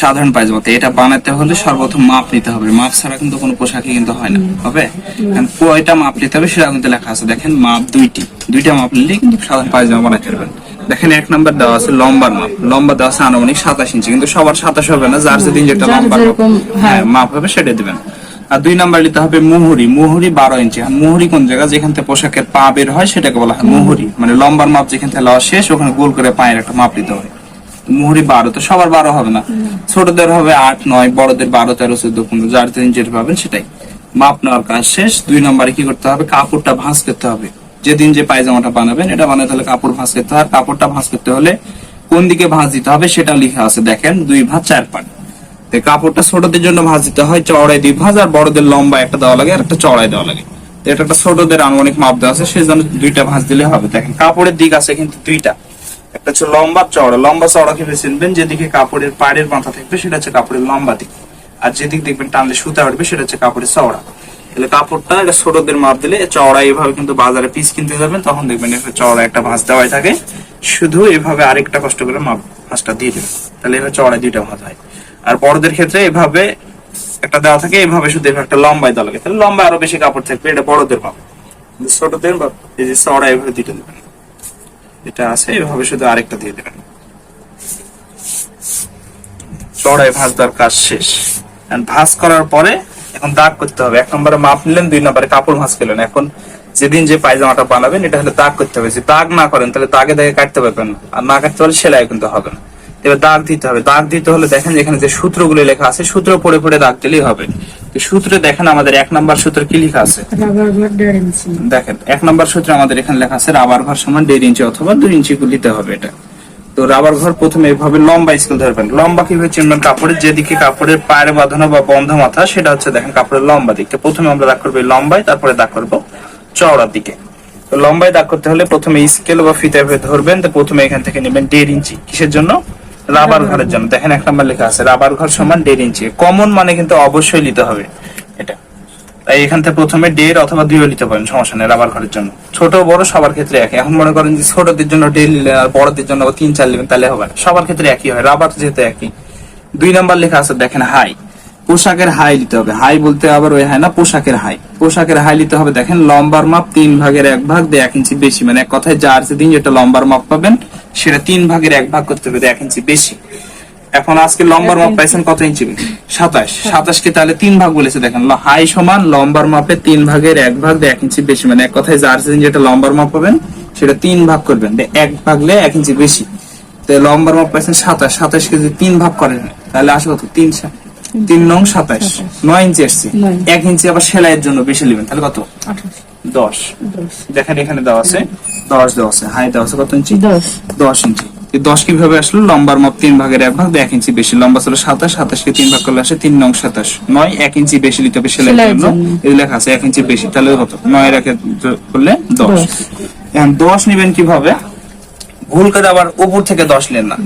সাধারণ পায়জামাতে এটা বানাতে হলে সর্বপ্রথম মাপ নিতে হবে। মাপ ছাড়া কিন্তু কোনো পোশাকই কিন্তু হয় না। হবে? কয়টা মাপ নিতে হবে সেটা কিন্তু লেখা আছে। দেখেন মাপ দুইটি। দুইটা মাপ নিলে কিন্তু সাধারণ পায়জামা বানাতে পারবেন। দেখেন এক নাম্বার দেওয়া আছে লম্বার মাপ। লম্বা দেওয়া আছে আনুমানিক সাতাশ ইঞ্চি। কিন্তু সবার সাতাশ হবে না। যার যেদিন যেটা লম্বা হ্যাঁ। মাপ হবে সেটা দিবেন। আর দুই নাম্বার নিতে হবে মুহুরি। মুহুরি বারো ইঞ্চি। মুহুরি কোন জায়গা? যেখান থেকে পোশাকের পা বের হয় সেটাকে বলা হয় মুহুরি। মানে লম্বার মাপ যেখান থেকে লওয়া শেষ ওখানে গোল করে পায়ের একটা মাপ দিতে হয় মুহুরি বারো তো সবার বারো হবে না। ছোটদের হবে আট নয় বড়দের বারো তেরো চোদ্দ পনেরো যার যেদিন যেটা পাবেন সেটাই। মাপ নেওয়ার কাজ শেষ। দুই নম্বরে কি করতে হবে? কাপড়টা ভাঁজ করতে হবে। যেদিন যে পায়জামাটা বানাবেন এটা বানাতে হলে কাপড় ভাঁজ করতে হয় কাপড়টা ভাঁজ করতে হলে কোন দিকে ভাঁজ দিতে হবে সেটা লেখা আছে। দেখেন দুই ভাঁজ চার পাট কাপড়টা ছোটদের জন্য ভাঁজ দিতে হয় চড়াই দুই ভাঁজ আর বড়দের লম্বা একটা দেওয়া লাগে আর একটা চড়াই দেওয়া লাগে। তো এটা একটা ছোটদের আনুমানিক মাপ দেওয়া আছে সেই জন্য দুইটা ভাঁজ দিলে হবে। দেখেন কাপড়ের দিক আছে কিন্তু দুইটা। একটা হচ্ছে লম্বা চওড়া লম্বা চওড়া কীভাবে চিনবেন যেদিকে কাপড়ের পাড়ের মাথা থাকবে সেটা হচ্ছে কাপড়ের লম্বা দিক। আর যেদিক দেখবেন টানলে সুতা উঠবে সেটা হচ্ছে কাপড়ের চওড়া। তাহলে কাপড়টা এটা ছোটদের মাপ দিলে চওড়া এইভাবে কিন্তু বাজারে পিস কিনতে যাবেন, তখন দেখবেন চওড়া একটা ভাঁজ দেওয়াই থাকে। শুধু এইভাবে আরেকটা কষ্ট করে মাপ, ভাঁজটা দিয়ে দেবেন। তাহলে এভাবে চওড়ায় দুইটা ভাঁজ হয়। আর বড়দের ক্ষেত্রে এভাবে একটা দেওয়া থাকে, এভাবে শুধু এভাবে একটা লম্বায় দেওয়া লাগে। তাহলে লম্বা আরও বেশি কাপড় থাকবে, এটা বড়দের মাপ। ছোটদের মাপ, এই যে চওড়া এভাবে দুইটা দেবেন। এটা আছে, এভাবে শুধু আরেকটা দিয়ে দেবেন। চড়াই ভাঁজ দেওয়ার কাজ শেষ। ভাঁজ করার পরে এখন দাগ করতে হবে। এক নম্বরে মাপ নিলেন, দুই নম্বরে কাপড় ভাঁজ করলেন। এখন যেদিন যে পায়জামাটা বানাবেন, এটা হলে দাগ করতে হবে। যে দাগ না করেন, তাহলে দাগে দাগে কাটতে পারবেন আর না কাটতে পারলে সেলাই কিন্তু হবে না। এবার দাগ দিতে হবে। দাগ দিতে হলে দেখেন এখানে যে সূত্রগুলো লেখা আছে, সূত্র পড়ে পড়ে দাগ দিলেই হবে। সূত্রে দেখেন আমাদের এক নম্বর সূত্র কি লেখা আছে? দেখেন এক নম্বর সূত্রে আমাদের এখানে লেখা আছে রাবার ঘর সমান দেড় ইঞ্চি অথবা দুই ইঞ্চি নিতে হবে এটা। তো রাবার ঘর প্রথমে এভাবে লম্বা স্কেল ধরবেন লম্বা কীভাবে চিনবেন কাপড়ের যেদিকে কাপড়ের পায়ের বাঁধানো বা বন্ধ মাথা সেটা হচ্ছে দেখেন কাপড়ের লম্বা দিকটা প্রথমে আমরা দাগ করব লম্বায় তারপরে দাগ করব চওড়ার দিকে। তো লম্বায় দাগ করতে হলে প্রথমে স্কেল বা ফিতে ধরবেন তো প্রথমে এখান থেকে নেবেন দেড় ইঞ্চি কিসের জন্য? রাবার ঘরের জন্য। দেখেন এক নম্বর লেখা আছে, রাবার ঘর সমান দেড় ইঞ্চি। কমন মানে কিন্তু অবশ্যই নিতে হবে এটা। তাই এখান থেকে প্রথমে দেড় অথবা দুইও নিতে পারেন, সমস্যা নেই রাবার ঘরের জন্য। ছোট বড় সবার ক্ষেত্রে একই। এখন মনে করেন যে ছোটদের জন্য দেড় নিলেন আর বড়দের জন্য তিন চার নেবেন, তাহলে হবে সবার ক্ষেত্রে একই হয়, রাবার যেহেতু একই। দুই নাম্বার লেখা আছে, দেখেন হাই। পোশাকের হাই নিতে হবে। হাই বলতে আবার ওই হয় না, পোশাকের হাই। পোশাকের হাই নিতে হবে, দেখেন লম্বার মাপ তিন ভাগের এক ভাগ দিয়ে এক ইঞ্চি বেশি। মানে এক কথায় যার যেদিন যেটা লম্বার মাপ পাবেন সেটা তিন ভাগের এক ভাগ করতে হবে এক ইঞ্চি বেশি। এখন আজকে লম্বার মাপ পাইছেন কত ইঞ্চি সাতাশ। সাতাশ। কে তাহলে তিন ভাগ বলেছে দেখেন হাই সমান লম্বার মাপে তিন ভাগের এক ভাগ এক ইঞ্চি বেশি। মানে এক কথায় যার যেটা লম্বার মাপ পাবেন সেটা তিন ভাগ করবেন। এক ভাগলে এক ইঞ্চি বেশি। তো লম্বার মাপ পাইছেন সাতাশ। সাতাশ কে যদি তিন ভাগ করেন তাহলে আসে কত তিন তিন নং সাতাশ। নয় ইঞ্চি আসছে। এক ইঞ্চি আবার সেলাইয়ের জন্য বেশি নেবেন তাহলে কত? দশ। দেখেন এখানে দেওয়া আছে। দশ দেওয়া আছে। হাই দেওয়া আছে কত ইঞ্চি? দশ। ইঞ্চি। দশ কীভাবে আসলো? লম্বার মাপ তিন ভাগের এক ভাগ এক ইঞ্চি বেশি। লম্বা ছিল সাতাশ সাতাশ কে তিন ভাগ করলে আসে তিন নং সাতাশ। নয় এক ইঞ্চি বেশি নিতে হবে সেলাইয়ের জন্য। এই লেখা আছে এক ইঞ্চি বেশি তাহলে কত? নয় একে করলে দশ। দশ। এখন দশ নিবেন কীভাবে? ভুল করে আবার উপর থেকে দশ নেন না।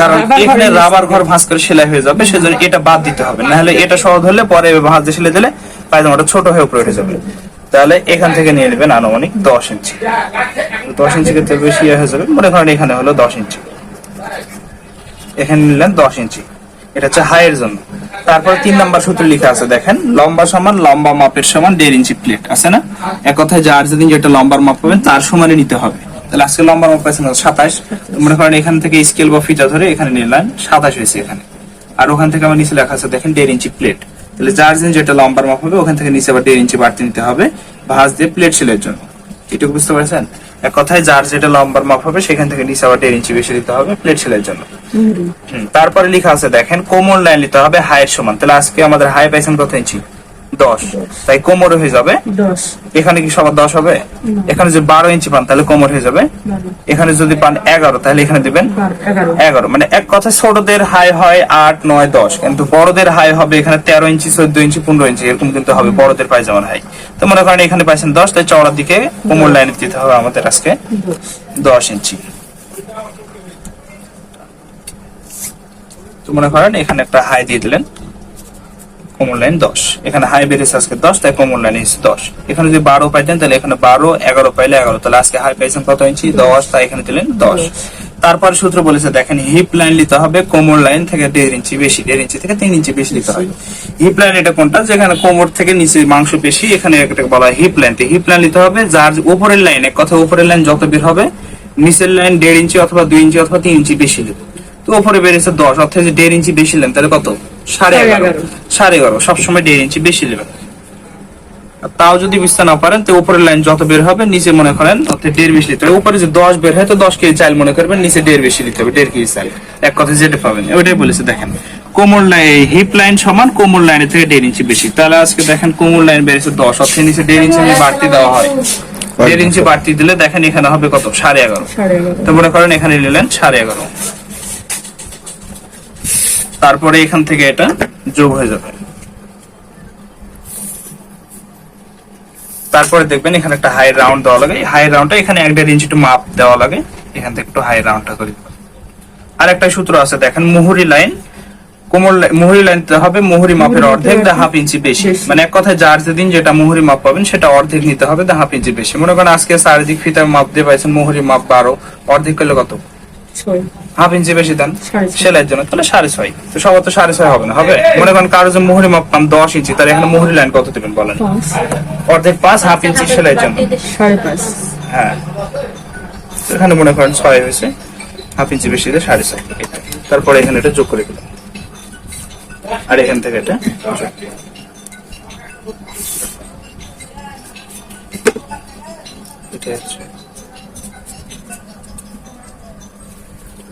কারণ এখানে রাবার ঘর ভাঁজ করে সেলাই হয়ে যাবে সেজন্য এটা বাদ দিতে হবে। নাহলে এটা সহজ হলে পরে ভাঁজ দিয়ে সেলাই দিলে পায়জামাটা ছোট হয়ে উপরে উঠে যাবে। তাহলে এখান থেকে নিয়ে নেবেন আনুমানিক দশ ইঞ্চি। দশ ইঞ্চি ক্ষেত্রে বেশি ইয়ে হয়ে যাবে মনে করেন এখানে হলো দশ ইঞ্চি। এখানে নিলেন দশ ইঞ্চি। এটা হচ্ছে হাইয়ের জন্য। তারপরে তিন নাম্বার সূত্র লিখা আছে দেখেন লম্বা সমান লম্বা মাপের সমান দেড় ইঞ্চি প্লেট আছে না? এক কথায় যার যেদিন যেটা লম্বার মাপ পাবেন তার সমানে নিতে হবে। তাহলে আজকে লম্বার মাপ পাইছেন সাতাশ। মনে করেন এখান থেকে স্কেল বা ধরে এখানে সাতাশ হয়েছে এখানে। আর ওখান থেকে আমার নিচে লেখা আছে দেখেন দেড় ইঞ্চি প্লেট তাহলে যার যেটা লম্বার মাপ হবে ওখান থেকে নিচে আবার দেড় ইঞ্চি বাড়তি নিতে হবে ভাঁজ দিয়ে প্লেট সেলের জন্য। এটুকু বুঝতে পারছেন? এক কথায় যার যেটা লম্বার মাপ হবে সেখান থেকে নিচে আবার দেড় ইঞ্চি বেশি দিতে হবে প্লেট সেলের জন্য। তারপরে লেখা আছে দেখেন কোমর লাইন নিতে হবে হাইয়ের সমান। তাহলে আজকে আমাদের হাই পাইছেন কত ইঞ্চি? দশ। তাই কোমর হয়ে যাবে। এখানে কি সবার দশ হবে? এখানে যদি বারো ইঞ্চি পান তাহলে কোমর হয়ে যাবে। এখানে যদি পান এগারো তাহলে এখানে দিবেন এগারো। মানে এক কথা ছোটদের হাই হয় আট নয় দশ। কিন্তু বড়দের হাই হবে এখানে তেরো ইঞ্চি চোদ্দ ইঞ্চি পনেরো ইঞ্চি এরকম কিন্তু হবে বড়দের পায়জামার হাই। তো মনে করেন এখানে পাইছেন দশ তাই চওড়ার দিকে কোমর লাইন দিতে হবে আমাদের আজকে। দশ ইঞ্চি। তো মনে করেন এখানে একটা হাই দিয়ে দিলেন। কোমর লাইন দশ। এখানে হাই বেড়েছে আজকে দশ তাই কোমর লাইন এসেছে দশ। এখানে যদি বারো পাইতেন তাহলে এখানে বারো এগারো পাইলে এগারো। তাহলে আজকে হাই পাইছেন কত ইঞ্চি? দশ তাই এখানে দিলেন দশ। তারপর সূত্র বলেছে দেখেন হিপ লাইন নিতে হবে কোমর লাইন থেকে দেড় ইঞ্চি বেশি দেড় ইঞ্চি থেকে তিন ইঞ্চি বেশি নিতে হবে। হিপ লাইন এটা কোনটা? যেখানে কোমর থেকে নিচে মাংস বেশি এখানে একটা বলা হয় হিপ লাইন হিপ লাইন নিতে হবে যার উপরের লাইন এক কথা উপরের লাইন যত বের হবে নিচের লাইন দেড় ইঞ্চি অথবা দুই ইঞ্চি অথবা তিন ইঞ্চি বেশি নেবে তো উপরে বেড়েছে দশ অর্থাৎ দেড় ইঞ্চি বেশি নেন তাহলে কত? সাড়ে এগারো। সাড়ে এগারো সবসময় দেড় ইঞ্চি বেশি নেবেন তাও যদি বুঝতে না পারেন তো উপরের লাইন যত বের হবে নিচে মনে করেন দেড় বেশি নিতে হবে। উপরে যে দশ বের হয় তো দশ কেজি চাল মনে করবেন নিচে দেড় বেশি নিতে হবে দেড় কেজি চাল এক কথা যেটা পাবেন ওইটাই বলেছে দেখেন। কোমর লাইন হিপ লাইন সমান কোমর লাইনের থেকে দেড় ইঞ্চি বেশি। তাহলে আজকে দেখেন কোমর লাইন বেড়েছে দশ অর্থাৎ নিচে দেড় ইঞ্চি বাড়তি দেওয়া হয়। দেড় ইঞ্চি বাড়তি দিলে দেখেন এখানে হবে কত? সাড়ে এগারো। সাড়ে এগারো। তো মনে করেন এখানে নিলেন সাড়ে এগারো। তারপরে এখান থেকে এটা যোগ হয়ে যাবে। তারপরে দেখবেন এখানে একটা হাই রাউন্ড দেওয়া লাগে। হাই রাউন্ডটা এখানে এক দেড় ইঞ্চি একটু মাপ দেওয়া লাগে। এখান থেকে একটু হাই রাউন্ডটা করে আর একটা সূত্র আছে দেখেন মুহুরি লাইন কোমর মুহুরি লাইন হবে মুহুরি মাপের অর্ধেক দা হাফ ইঞ্চি বেশি। মানে এক কথায় যার যেদিন যেটা মুহুরি মাপ পাবেন সেটা অর্ধেক নিতে হবে দা হাফ ইঞ্চি বেশি। মনে করেন আজকে চারিদিক ফিতা মাপ দিয়ে পাইছেন মুহুরি মাপ বারো অর্ধেক করলে কত? হাফ ইঞ্চি বেশি দেন? সেলাইয়ের জন্য। তাহলে সাড়ে ছয়। তো সবার তো সাড়ে ছয় হবে না হবে? মনে করেন কারও যে মুহুরি দশ ইঞ্চি তাহলে এখানে মুহুরি লাইন কত দেবেন বলেন? অর্ধেক পাঁচ হাফ ইঞ্চি সেলাইয়ের জন্য। হ্যাঁ। এখানে মনে করেন ছয় হয়েছে। হাফ ইঞ্চি বেশি দিয়ে সাড়ে ছয়। তারপরে এখানে এটা যোগ করে দিলাম। আর এখান থেকে এটা এটা হচ্ছে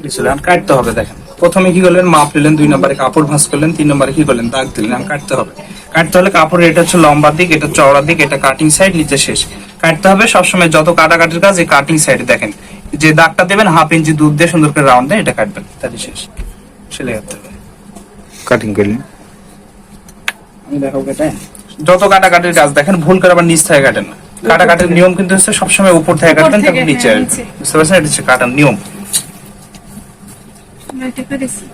দিছিলেন, কাটতে হবে দেখেন। প্রথমে কি করলেন? মাপ নিলেন দুই নম্বরে কাপড় ভাঁজ করলেন তিন নম্বরে কি করলেন? দাগ দিলেন। এখন কাটতে হবে। কাটতে হলে কাপড়ের এটা হচ্ছে লম্বা দিক এটা চওড়া দিক এটা কাটিং সাইড নিচে শেষ। কাটতে হবে সবসময় যত কাটাকাটির কাজ এই কাটিং সাইডে দেখেন। যে দাগটা দেবেন হাফ ইঞ্চি দুধ দিয়ে সুন্দর করে রাউন্ড দিয়ে এটা কাটবেন। তাহলে শেষ। সেলাই করতে হবে। কাটিং করলেন। আমি দেখাবো এটা। যত কাটাকাটির কাজ দেখেন ভুল করে আবার নিচ থেকে কাটেন না। কাটাকাটির নিয়ম কিন্তু হচ্ছে সবসময় উপর থেকে কাটবেন তারপর নিচে হ্যাঁ, নিচে। বুঝতে পারছেন? এটা হচ্ছে কাটার নিয়ম। এটা করেছি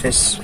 শেষ